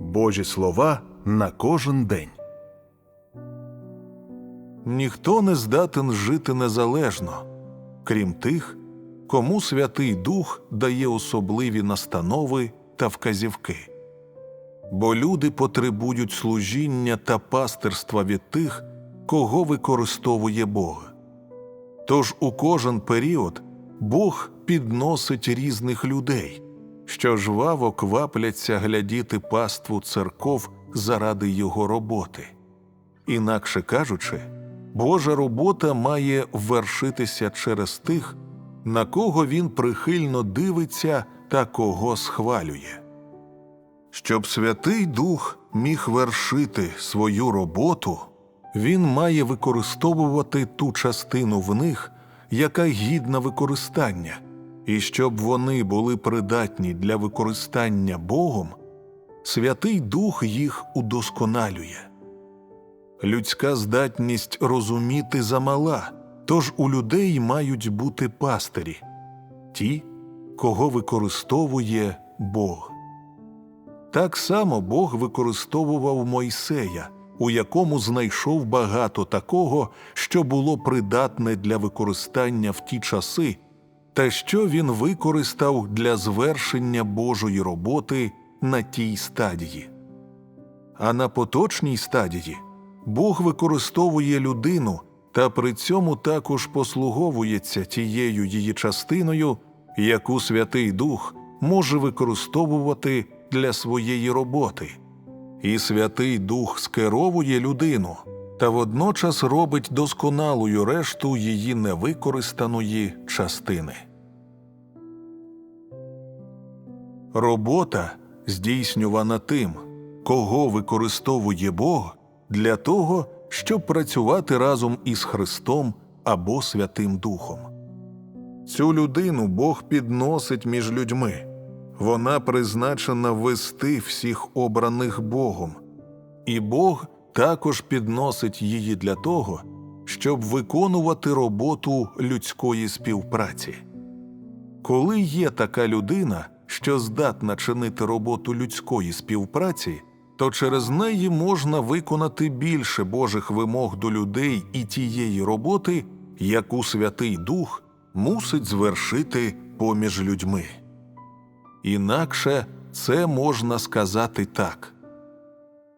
Божі слова на кожен день. Ніхто не здатен жити незалежно, крім тих, кому Святий Дух дає особливі настанови та вказівки. Бо люди потребують служіння та пастирства від тих, кого використовує Бог. Тож у кожен період Бог підносить різних людей, що жваво квапляться глядіти паству церков заради його роботи. Інакше кажучи, Божа робота має вершитися через тих, на кого він прихильно дивиться та кого схвалює. Щоб Святий Дух міг вершити свою роботу, він має використовувати ту частину в них, яка гідна використання, і щоб вони були придатні для використання Богом, Святий Дух їх удосконалює. Людська здатність розуміти замала, тож у людей мають бути пастирі, ті, кого використовує Бог. Так само Бог використовував Мойсея, у якому знайшов багато такого, що було придатне для використання в ті часи, та що він використав для звершення Божої роботи на тій стадії. А на поточній стадії Бог використовує людину та при цьому також послуговується тією її частиною, яку Святий Дух може використовувати для своєї роботи. І Святий Дух скеровує людину та водночас робить досконалою решту її невикористаної частини. Робота здійснювана тим, кого використовує Бог для того, щоб працювати разом із Христом або Святим Духом. Цю людину Бог підносить між людьми. Вона призначена вести всіх обраних Богом, і Бог також підносить її для того, щоб виконувати роботу людської співпраці. Коли є така людина, що здатна чинити роботу людської співпраці, то через неї можна виконати більше Божих вимог до людей і тієї роботи, яку Святий Дух мусить звершити поміж людьми. Інакше це можна сказати так.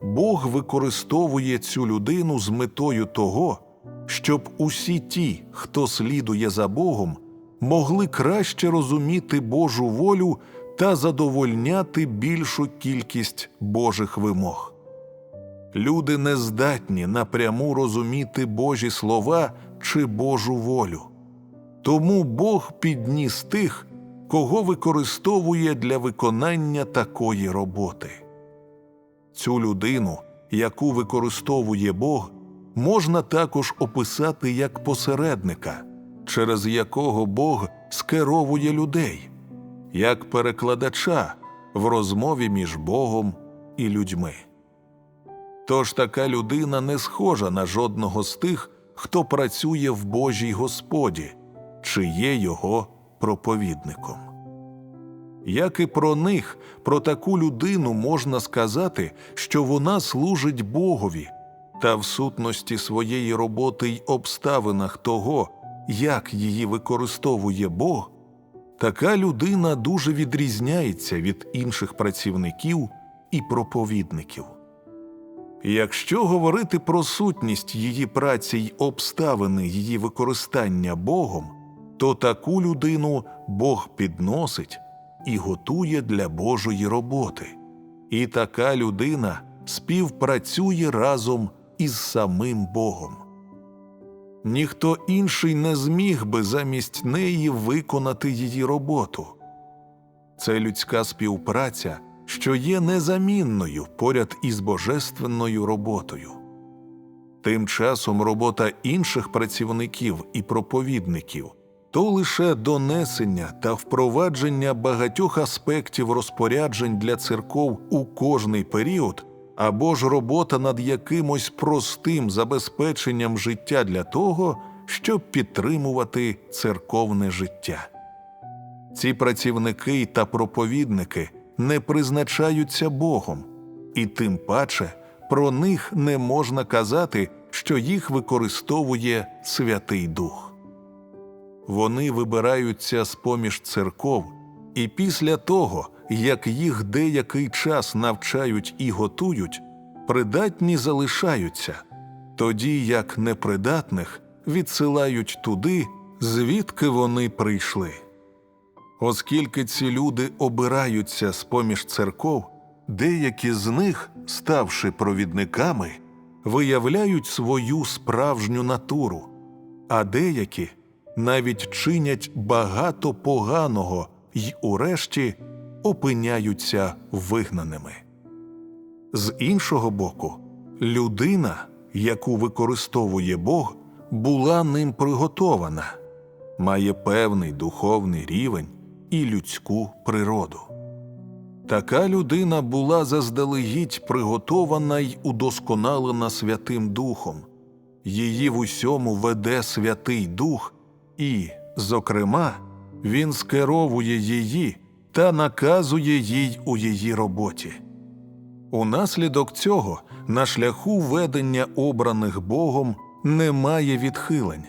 Бог використовує цю людину з метою того, щоб усі ті, хто слідує за Богом, могли краще розуміти Божу волю та задовольняти більшу кількість Божих вимог. Люди не здатні напряму розуміти Божі слова чи Божу волю. Тому Бог підніс тих, кого використовує для виконання такої роботи. Цю людину, яку використовує Бог, можна також описати як посередника, через якого Бог скеровує людей, як перекладача в розмові між Богом і людьми. Тож така людина не схожа на жодного з тих, хто працює в Божій Господі, чи є його проповідником. Як і про них, про таку людину можна сказати, що вона служить Богові, та в сутності своєї роботи й обставинах того, як її використовує Бог, така людина дуже відрізняється від інших працівників і проповідників. Якщо говорити про сутність її праці й обставини її використання Богом, то таку людину Бог підносить і готує для Божої роботи, і така людина співпрацює разом із самим Богом. Ніхто інший не зміг би замість неї виконати її роботу. Це людська співпраця, що є незамінною поряд із божественною роботою. Тим часом робота інших працівників і проповідників то лише донесення та впровадження багатьох аспектів розпоряджень для церков у кожний період, або ж робота над якимось простим забезпеченням життя для того, щоб підтримувати церковне життя. Ці працівники та проповідники не призначаються Богом, і тим паче про них не можна казати, що їх використовує Святий Дух. Вони вибираються з поміж церков, і після того, як їх деякий час навчають і готують, придатні залишаються, тоді як непридатних відсилають туди, звідки вони прийшли. Оскільки ці люди обираються з поміж церков, деякі з них, ставши провідниками, виявляють свою справжню натуру, а деякі навіть чинять багато поганого й урешті опиняються вигнаними. З іншого боку, людина, яку використовує Бог, була ним приготована, має певний духовний рівень і людську природу. Така людина була заздалегідь приготована й удосконалена Святим Духом. Її в усьому веде Святий Дух, і, зокрема, він скеровує її та наказує їй у її роботі. Унаслідок цього на шляху ведення обраних Богом немає відхилень,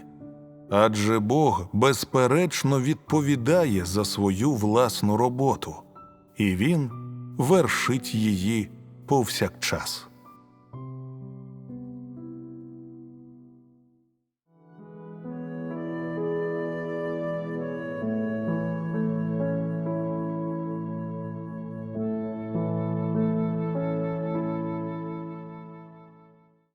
адже Бог безперечно відповідає за свою власну роботу, і Він вершить її повсякчас.